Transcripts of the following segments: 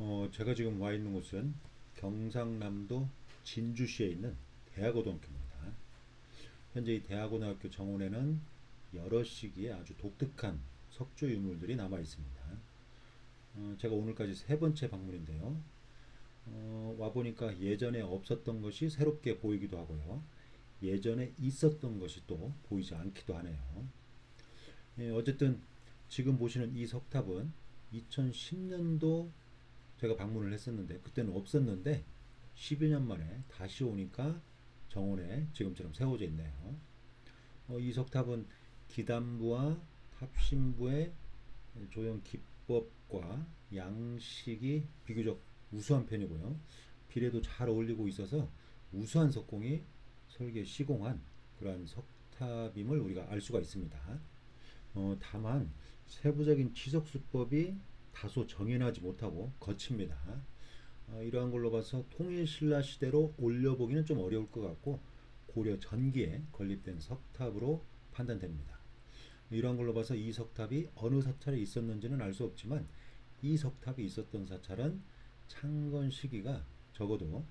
어, 제가 지금 와 있는 곳은 경상남도 진주시에 있는 대학고등학교입니다. 현재 이 대학고등학교 정원에는 여러 시기의 아주 독특한 석조 유물들이 남아 있습니다. 어, 제가 오늘까지 세 번째 방문인데요. 어, 와 보니까 예전에 없었던 것이 새롭게 보이기도 하고요. 예전에 있었던 것이 또 보이지 않기도 하네요. 예, 어쨌든 지금 보시는 이 석탑은 2010년도 제가 방문을 했었는데 그때는 없었는데 10여 년 만에 다시 오니까 정원에 지금처럼 세워져 있네요. 어, 이 석탑은 기단부와 탑신부의 조형 기법과 양식이 비교적 우수한 편이고요. 비례도 잘 어울리고 있어서 우수한 석공이 설계 시공한 그러한 석탑임을 우리가 알 수가 있습니다. 어, 다만 세부적인 취석 수법이 다소 정연하지 못하고 거칩니다. 어, 이러한 걸로 봐서 통일 신라 시대로 올려보기는 좀 어려울 것 같고 고려 전기에 건립된 석탑으로 판단됩니다. 이러한 걸로 봐서 이 석탑이 어느 사찰에 있었는지는 알 수 없지만 이 석탑이 있었던 사찰은 창건 시기가 적어도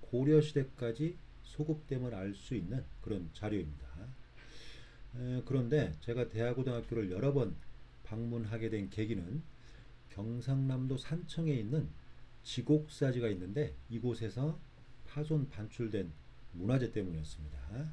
고려 시대까지 소급됨을 알 수 있는 그런 자료입니다. 에, 그런데 제가 대하고등학교를 여러 번 방문하게 된 계기는 경상남도 산청에 있는 지곡사지가 있는데 이곳에서 파손 반출된 문화재 때문이었습니다.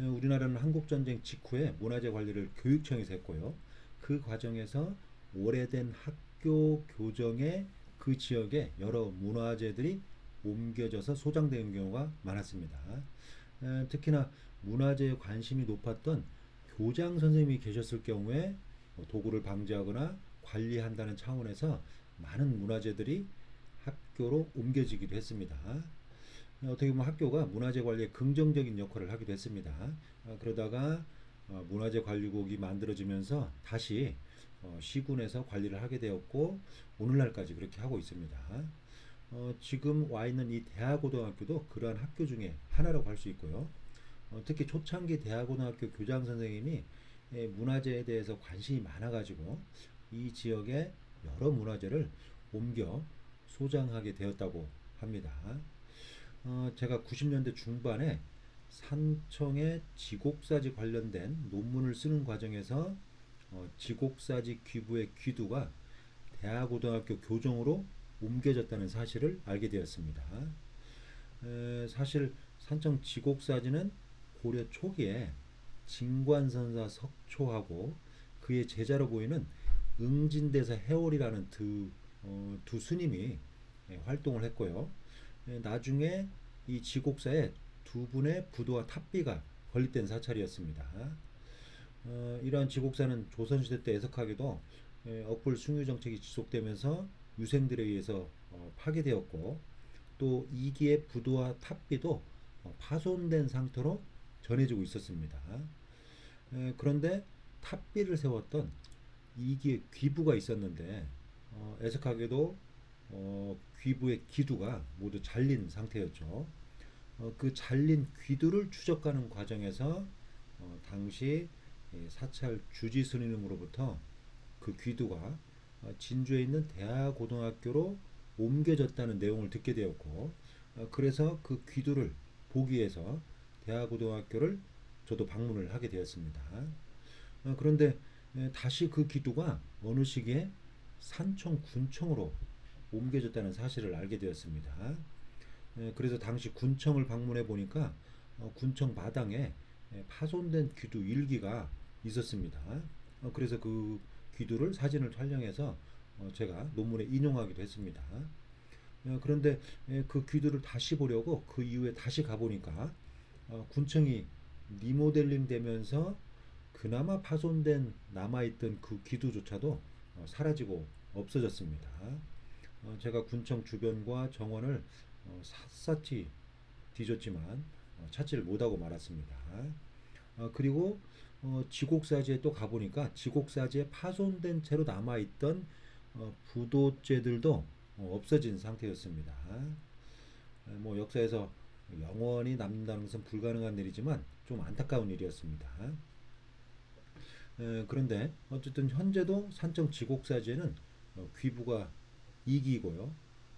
에, 우리나라는 한국전쟁 직후에 문화재 관리를 교육청에서 했고요. 그 과정에서 오래된 학교 교정에 그 지역에 여러 문화재들이 옮겨져서 소장되는 경우가 많았습니다. 에, 특히나 문화재에 관심이 높았던 교장 선생님이 계셨을 경우에 뭐 도구를 방지하거나 관리한다는 차원에서 많은 문화재들이 학교로 옮겨지기도 했습니다. 어떻게 보면 학교가 문화재 관리에 긍정적인 역할을 하기도 했습니다. 어, 그러다가 어, 문화재 관리국이 만들어지면서 다시 어, 시군에서 관리를 하게 되었고 오늘날까지 그렇게 하고 있습니다. 어, 지금 와 있는 이 대하고등학교도 그러한 학교 중에 하나라고 할 수 있고요. 어, 특히 초창기 대하고등학교 교장 선생님이 예, 문화재에 대해서 관심이 많아가지고 이 지역에 여러 문화재를 옮겨 소장하게 되었다고 합니다. 어, 제가 90년대 중반에 산청의 지곡사지 관련된 논문을 쓰는 과정에서 어, 지곡사지 귀부의 귀두가 대하고등학교 교정으로 옮겨졌다는 사실을 알게 되었습니다. 에, 사실 산청 지곡사지는 고려 초기에 진관선사 석초하고 그의 제자로 보이는 응진대사 해월이라는 두, 어, 두 스님이 예, 활동을 했고요. 예, 나중에 이 지곡사에 두 분의 부도와 탑비가 건립된 사찰이었습니다. 어, 이러한 지곡사는 조선시대 때 애석하게도 예, 억불 숭유 정책이 지속되면서 유생들에 의해서 어, 파괴되었고 또 이기의 부도와 탑비도 어, 파손된 상태로 전해지고 있었습니다. 에, 그런데 탑비를 세웠던 이기의 귀부가 있었는데 어, 애석하게도 어, 귀부의 기두가 모두 잘린 상태였죠. 어, 그 잘린 귀두를 추적하는 과정에서 어, 당시 이 사찰 주지 스님으로부터 그 귀두가 어, 진주에 있는 대하고등학교로 옮겨졌다는 내용을 듣게 되었고 어, 그래서 그 귀두를 보기 위해서 대하고등학교를 저도 방문을 하게 되었습니다. 어, 그런데 에, 다시 그 기두가 어느 시기에 산청 군청으로 옮겨졌다는 사실을 알게 되었습니다. 에, 그래서 당시 군청을 방문해 보니까 어, 군청 마당에 에, 파손된 귀두 일기가 있었습니다. 어, 그래서 그 귀두를 사진을 촬영해서 어, 제가 논문에 인용하기도 했습니다. 어, 그런데 에, 그 귀두를 다시 보려고 그 이후에 다시 가보니까 어, 군청이 리모델링 되면서 그나마 파손된 남아있던 그 기두조차도 어, 사라지고 없어졌습니다. 어, 제가 군청 주변과 정원을 어, 샅샅이 뒤졌지만 어, 찾지를 못하고 말았습니다. 어, 그리고 어, 지곡사지에 또 가보니까 지곡사지에 파손된 채로 남아있던 어, 부도죄들도 어, 없어진 상태였습니다. 에, 뭐 역사에서 영원히 남는다는 것은 불가능한 일이지만 좀 안타까운 일이었습니다. 에, 그런데 어쨌든 현재도 산청 지곡사지에는 어, 귀부가 2기고요.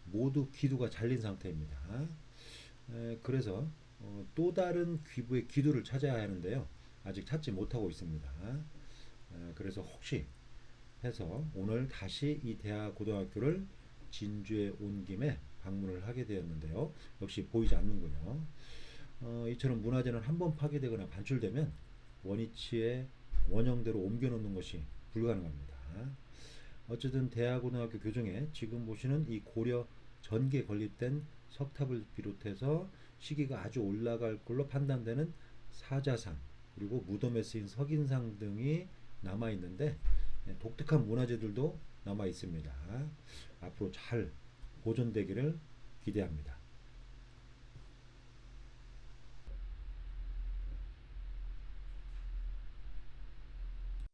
모두 기두가 잘린 상태입니다. 에, 그래서 어, 또 다른 귀부의 기두를 찾아야 하는데요. 아직 찾지 못하고 있습니다. 에, 그래서 혹시 해서 오늘 다시 이 대하 고등학교를 진주에 온 김에 방문을 하게 되었는데요. 역시 보이지 않는군요. 어, 이처럼 문화재는 한 번 파괴되거나 반출되면 원위치에 원형대로 옮겨놓는 것이 불가능합니다. 어쨌든 대하고등학교 교정에 지금 보시는 이 고려 전기에 건립된 석탑을 비롯해서 시기가 아주 올라갈 걸로 판단되는 사자상 그리고 무덤에 쓰인 석인상 등이 남아 있는데 예, 독특한 문화재들도 남아 있습니다. 앞으로 잘 보존되기를 기대합니다.